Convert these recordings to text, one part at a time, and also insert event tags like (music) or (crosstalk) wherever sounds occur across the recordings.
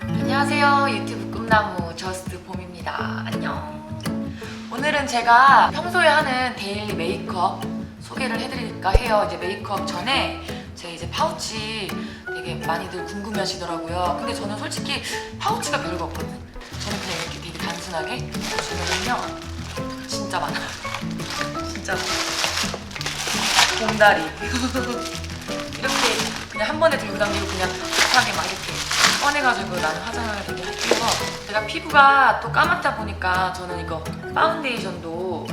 안녕하세요. 유튜브 꿈나무 저스트 봄입니다. 안녕. 오늘은 제가 평소에 하는 데일리 메이크업 소개를 해드릴까 해요. 이제 메이크업 전에 제 이제 파우치 되게 많이들 궁금해 하시더라고요. 근데 저는 솔직히 파우치가 별거 없거든 저는 그냥 이렇게 되게 단순하게 보시면요. 진짜 많아 진짜 봉다리 (laughs) 이렇게 그냥 한 번에 들고 다니고 그냥 급하게 막 이렇게 꺼내가지고 나는 화장을 되게 할게요. 제가 피부가 또 까맣다 보니까 저는 이거 파운데이션도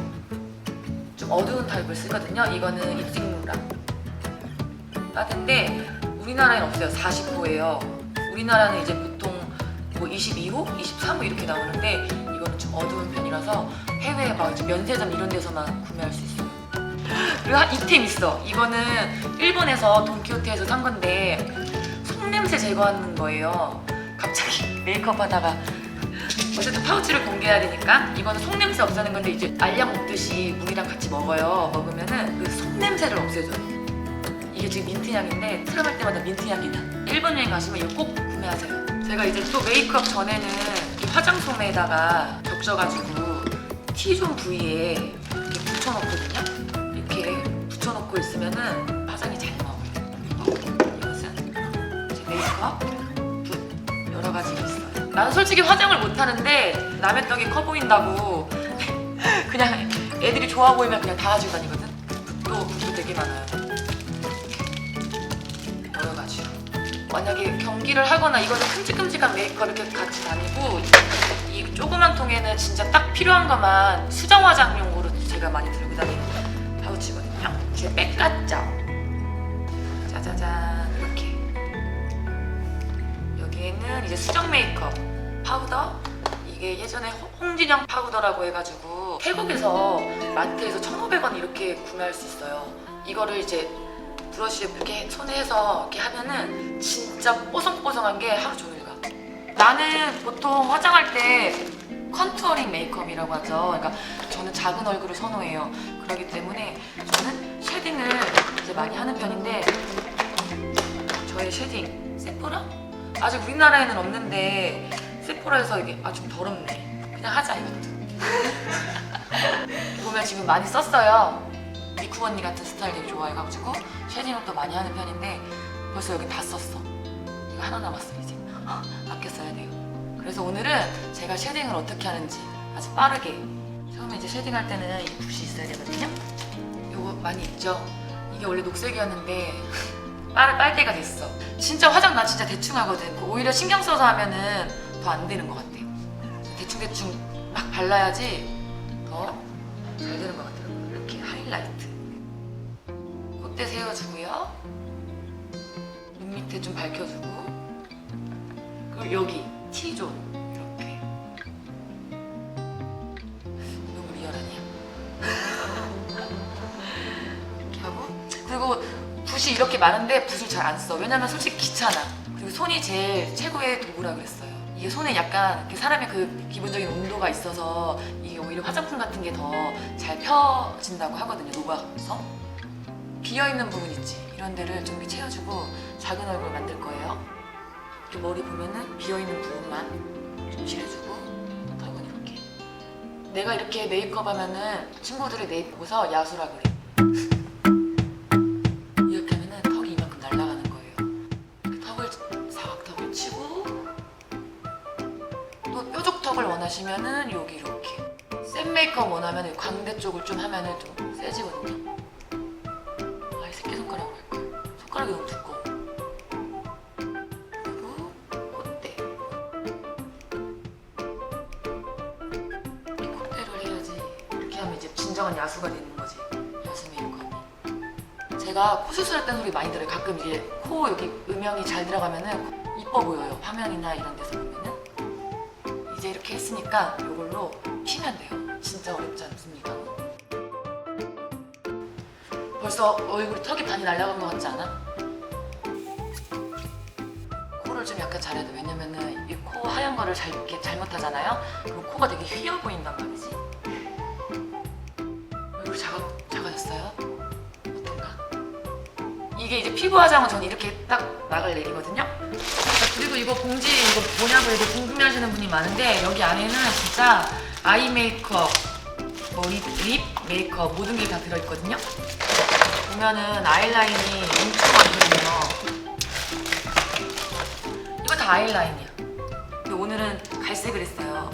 좀 어두운 타입을 쓰거든요. 이거는 입생루랑 빠른데 우리나라에는 없어요. 40호예요. 우리나라는 이제 뭐 22호, 23호 이렇게 나오는데 이거는 좀 어두운 편이라서 해외 막 면세점 이런 데서만 구매할 수 있어요. 그리고 한 이템 있어. 이거는 일본에서 돈키호테에서 산 건데 속냄새 제거하는 거예요. 갑자기 (laughs) 메이크업 하다가 어쨌든 파우치를 공개해야 되니까 이거는 속냄새 없애는 건데 이제 알약 먹듯이 물이랑 같이 먹어요. 먹으면은 그 속냄새를 없애줘요. 이게 지금 민트향인데 트름할 때마다 민트향이 나. 일본 여행 가시면 이거 꼭 구매하세요. 제가 이제 또 메이크업 전에는 이 화장 솜에다가 적셔가지고 T존 부위에 이렇게 붙여놓거든요. 이렇게 붙여놓고 있으면은 화장이 잘 나와요. 이것은 제 메이크업 붓 여러 가지가 있어요. 나는 솔직히 화장을 못 하는데 남의 떡이 커 보인다고 (laughs) 그냥 애들이 좋아 보이면 그냥 다 가지고 다니거든. 붓도 붓도 되게 많아요. 만약에 경기를 하거나 이거는 큼직큼직한 메이크업 이렇게 같이 다니고 이 조그만 통에는 진짜 딱 필요한 것만 수정 화장용으로 제가 많이 들고 다니는 파우치거든요. 제 백 같죠? 짜자잔 이렇게 여기에는 이제 수정 메이크업 파우더 이게 예전에 홍- 홍진영 파우더라고 해가지고 태국에서 마트에서 1,500원 이렇게 구매할 수 있어요. 이거를 이제 브러쉬에 이렇게 손에 해서 이렇게 하면은 진짜 뽀송뽀송한 게 하루 종일 가. 나는 보통 화장할 때 컨투어링 메이크업이라고 하죠. 그러니까 저는 작은 얼굴을 선호해요. 그렇기 때문에 저는 쉐딩을 이제 많이 하는 편인데 저의 쉐딩 세포라? 아직 우리나라에는 없는데 세포라에서 이게 아 좀 더럽네. 그냥 하자 이것도. (laughs) 보면 지금 많이 썼어요. 미쿠 언니 같은 스타일 되게 좋아해가지고 쉐딩을 또 많이 하는 편인데 벌써 여기 다 썼어. 이거 하나 남았어 이제. (laughs) 아껴 써야 돼요. 그래서 오늘은 제가 쉐딩을 어떻게 하는지 아주 빠르게 처음에 이제 쉐딩 할 때는 이 붓이 있어야 되거든요. 요거 많이 있죠? 이게 원래 녹색이었는데 (laughs) 빨, 빨대가 됐어. 진짜 화장 나 진짜 대충 하거든. 그 오히려 신경 써서 하면은 더 안 되는 것 같아요. 대충대충 막 발라야지 더 잘 되는 것 같더라고요. 콧대 세워주고요. 눈 밑에 좀 밝혀주고. 그리고 여기 T존 이렇게. 너무 리얼 아니야? 이렇게 하고 그리고 붓이 이렇게 많은데 붓을 잘 안 써. 왜냐면 솔직히 귀찮아. 그리고 손이 제일 최고의 도구라 그랬어요. 이게 손에 약간 사람의 그 기본적인 온도가 있어서 이게 오히려 화장품 같은 게 더 잘 펴진다고 하거든요. 녹아서. 비어 있는 부분 있지. 이런 데를 좀 이렇게 채워주고 작은 얼굴 만들 거예요. 이렇게 머리 보면은 비어 있는 부분만 좀 칠해주고 턱은 이렇게. 내가 이렇게 메이크업 하면은 친구들이 내 보고서 야수라 그래. 이렇게 하면은 턱이 이만큼 날아가는 거예요. 그 턱을 사각 턱을 치고 또 뾰족 턱을 원하시면은 여기 이렇게 센 메이크업 원하면 광대 쪽을 좀 하면은 좀 세지거든요. 진정한 야수가 되는 거지. 야수 메이크업이. 제가 코 수술할 때는 소리 많이 들어요. 가끔 이제 코 여기 음영이 잘 들어가면은 이뻐 보여요. 화면이나 이런 데서 보면은. 이제 이렇게 했으니까 이걸로 피면 돼요. 진짜 어렵지 않습니까? 벌써 얼굴 턱이 반이 날아간 것 같지 않아? 코를 좀 약간 잘해야 돼. 왜냐면은 이 코 하얀 거를 잘, 이렇게 잘못하잖아요. 그럼 코가 되게 휘어 보인단 말이지. 얼굴이 작아, 작아졌어요? 어떤가? 이게 이제 피부 화장은 저는 이렇게 딱 막을 내리거든요. 자, 그리고 이거 봉지 이거 뭐냐고 이거 궁금해하시는 분이 많은데 여기 안에는 진짜 아이 메이크업, 뭐 립, 립 메이크업 모든 게 다 들어있거든요. 보면은 아이라인이 엄청 많거든요. 이거 다 아이라인이야. 근데 오늘은 갈색을 했어요.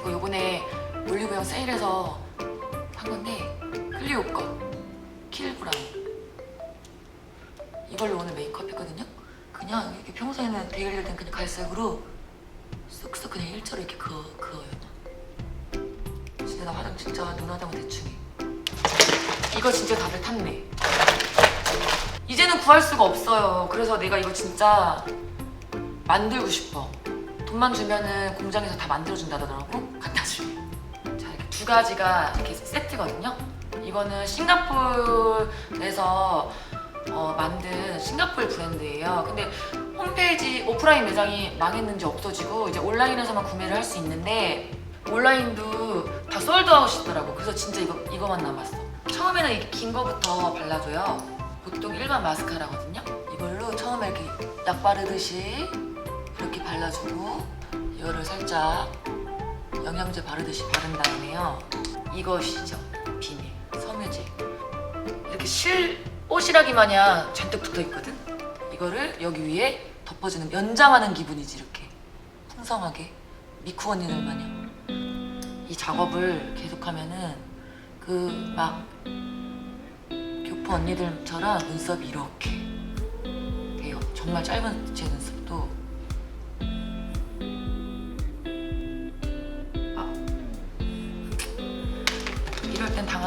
이거 요번에 올리브영 세일해서 거 킬브라운 이걸로 오늘 메이크업 했거든요. 그냥 이렇게 평소에는 데일리할 땐 그냥 갈색으로 쓱쓱 그냥 일자로 이렇게 그어, 그어요. 진짜 나 화장 진짜 눈 화장은 대충 해. 이거 진짜 답을 탔네. 이제는 구할 수가 없어요. 그래서 내가 이거 진짜 만들고 싶어. 돈만 주면은 공장에서 다 만들어준다더라고. 갖다 주면. 자, 이렇게 두 가지가 이렇게 세트거든요. 이거는 싱가포르에서 어, 만든 싱가포르 브랜드예요. 근데 홈페이지 오프라인 매장이 망했는지 없어지고 이제 온라인에서만 구매를 할 수 있는데 온라인도 다 솔드아웃이더라고. 그래서 진짜 이거 이거만 남았어. 처음에는 이렇게 긴 거부터 발라줘요. 보통 일반 마스카라거든요. 이걸로 처음에 이렇게 약 바르듯이 이렇게 발라주고 이거를 살짝 영양제 바르듯이 바른 다음에요. 이것이죠. 섬유질. 이렇게 실 오시라기 마냥 잔뜩 붙어 있거든. 이거를 여기 위에 덮어주는 연장하는 기분이지 이렇게 풍성하게 미쿠 언니들 마냥 이 작업을 계속하면은 그 막 교포 언니들처럼 눈썹이 이렇게 돼요. 정말 짧은 제 눈썹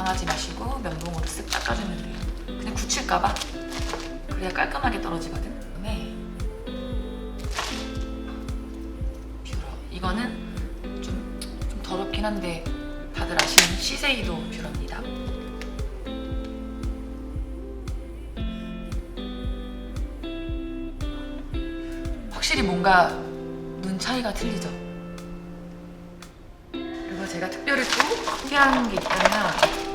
당황하지 마시고 면봉으로 쓱 닦아주면 돼요. 그냥 굳힐까봐 그래야 깔끔하게 떨어지거든. 그다음에 뷰러 이거는 좀, 좀 더럽긴 한데 다들 아시는 시세이도 뷰러입니다. 확실히 뭔가 눈 차이가 틀리죠. 그리고 제가 특별히 또 특별한 게 있다면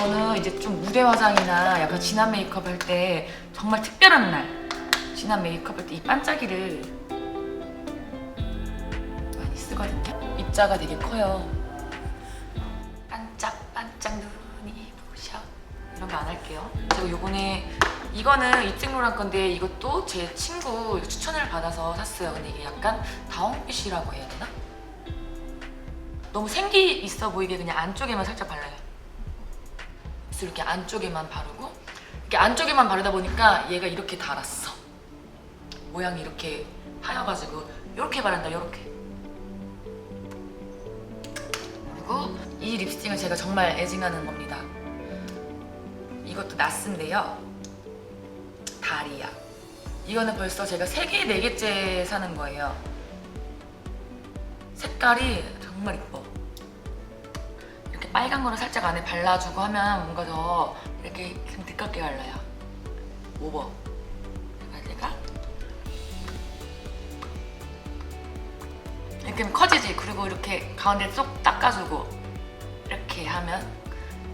저는 이제 좀 무대 화장이나 약간 진한 메이크업 할 때 정말 특별한 날 진한 메이크업 할 때 이 반짝이를 많이 쓰거든요. 입자가 되게 커요. 반짝반짝 눈이 부셔 이런 거 안 할게요. 제가 요번에 이거는 이찍로란 건데 이것도 제 친구 추천을 받아서 샀어요. 근데 이게 약간 다홍빛이라고 해야 되나? 너무 생기 있어 보이게 그냥 안쪽에만 살짝 발라요. 그래서 이렇게 안쪽에만 바르고 이렇게 안쪽에만 바르다 보니까 얘가 이렇게 달았어. 모양이 이렇게 하여가지고 이렇게 바른다 이렇게. 그리고 이 립스틱은 제가 정말 애증하는 겁니다. 이것도 나스인데요. 다리야. 이거는 벌써 제가 3개, 4개째 사는 거예요. 색깔이 정말 이뻐. 이렇게 빨간 거를 살짝 안에 발라주고 하면 뭔가 더 이렇게 좀 두껍게 발라요. 오버. 내가 이렇게 하면 커지지. 그리고 이렇게 가운데 쏙 닦아주고 이렇게 하면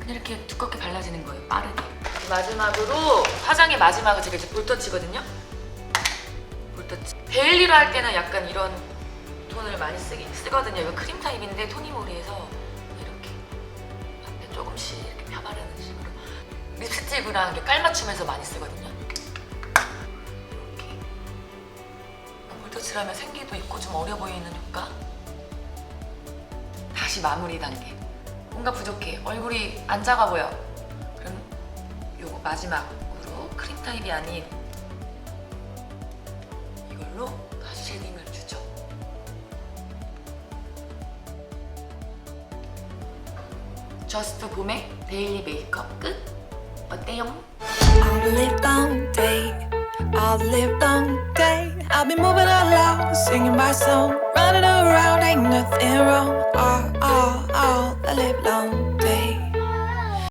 그냥 이렇게 두껍게 발라지는 거예요. 빠르게. 마지막으로 화장의 마지막은 제가 이제 볼터치거든요. 볼터치. 데일리로 할 때는 약간 이런 톤을 많이 쓰기, 쓰거든요. 이거 크림 타입인데 토니모리에서 이렇게 조금씩 이렇게 펴바르는 식으로 립스틱이랑 이렇게 깔맞춤해서 많이 쓰거든요. 이렇게 볼터치를 하면 생기도 있고 좀 어려 보이는 효과. 다시 마무리 단계. 뭔가 부족해. 얼굴이 안 작아 보여. 그럼 요거 마지막으로 크림 타입이 아닌 저스트 봄의 데일리 메이크업 끝. 어때요? All the live long day, all the live long day. I'll be moving along, singing my song, running around, ain't nothing wrong. All, all, all the live long